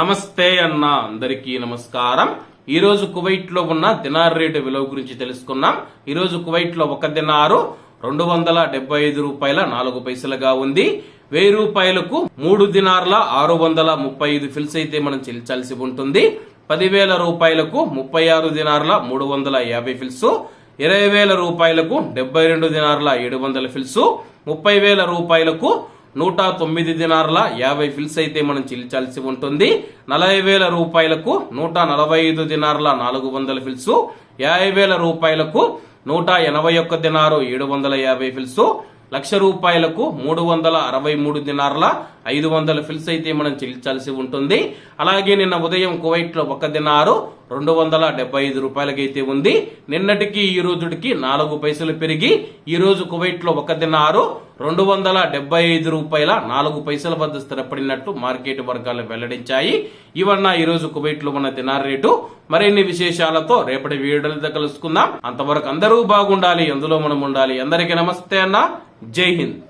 నమస్తే అన్న అందరికీ నమస్కారం. ఈ రోజు కువైట్లో ఉన్న దినార్ రేటు విలువ గురించి తెలుసుకున్నాం. ఈ రోజు కువైట్లో ఒక దినారు రెండు వందల డెబ్బై ఐదు రూపాయల నాలుగు పైసలుగా ఉంది. వెయ్యి రూపాయలకు మూడు దినార్ల ఆరు వందల ముప్పై ఐదు ఫిల్స్ అయితే మనం చెల్లించాల్సి ఉంటుంది. పదివేల రూపాయలకు ముప్పై ఆరు దినార్ల మూడు వందల యాభై ఫిల్స్. ఇరవై వేల రూపాయలకు డెబ్బై రెండు దినార్ల ఏడు వందల ఫిల్స్. ముప్పై వేల రూపాయలకు నూట తొమ్మిది దినార్ల యాభై ఫిల్స్ అయితే మనం చెల్లించాల్సి ఉంటుంది. నలభై వేల రూపాయలకు నూట నలభై ఐదు దినార్ల నాలుగు వందల ఫిల్స్ యాభై వేల రూపాయలకు నూట ఎనభై ఒక్క దినారు ఏడు వందల యాభై ఫిల్స్ లక్ష రూపాయలకు మూడు వందల అరవై మూడు దినార్ల ఐదు వందల ఫిల్స్ అయితే మనం చెల్లించాల్సి ఉంటుంది. అలాగే నిన్న ఉదయం కువైట్లో ఒక దినారు రెండు వందల డెబ్బై ఐదు రూపాయలకైతే ఉంది. నిన్నటికి ఈ రోజుకి నాలుగు పైసలు పెరిగి ఈ రోజు కువైట్లో ఒక దినారు రెండు వందల డెబ్బై ఐదు రూపాయల నాలుగు పైసల వద్ద స్థిరపడినట్టు మార్కెట్ వర్గాలు వెల్లడించాయి. ఇవన్న ఈ రోజు కువైట్లో ఉన్న దినార్ రేటు. మరిన్ని విశేషాలతో రేపటి వీడియోలతో కలుసుకుందాం. అంతవరకు అందరూ బాగుండాలి అందులో మనం ఉండాలి. అందరికీ నమస్తే అన్న. జై హింద్.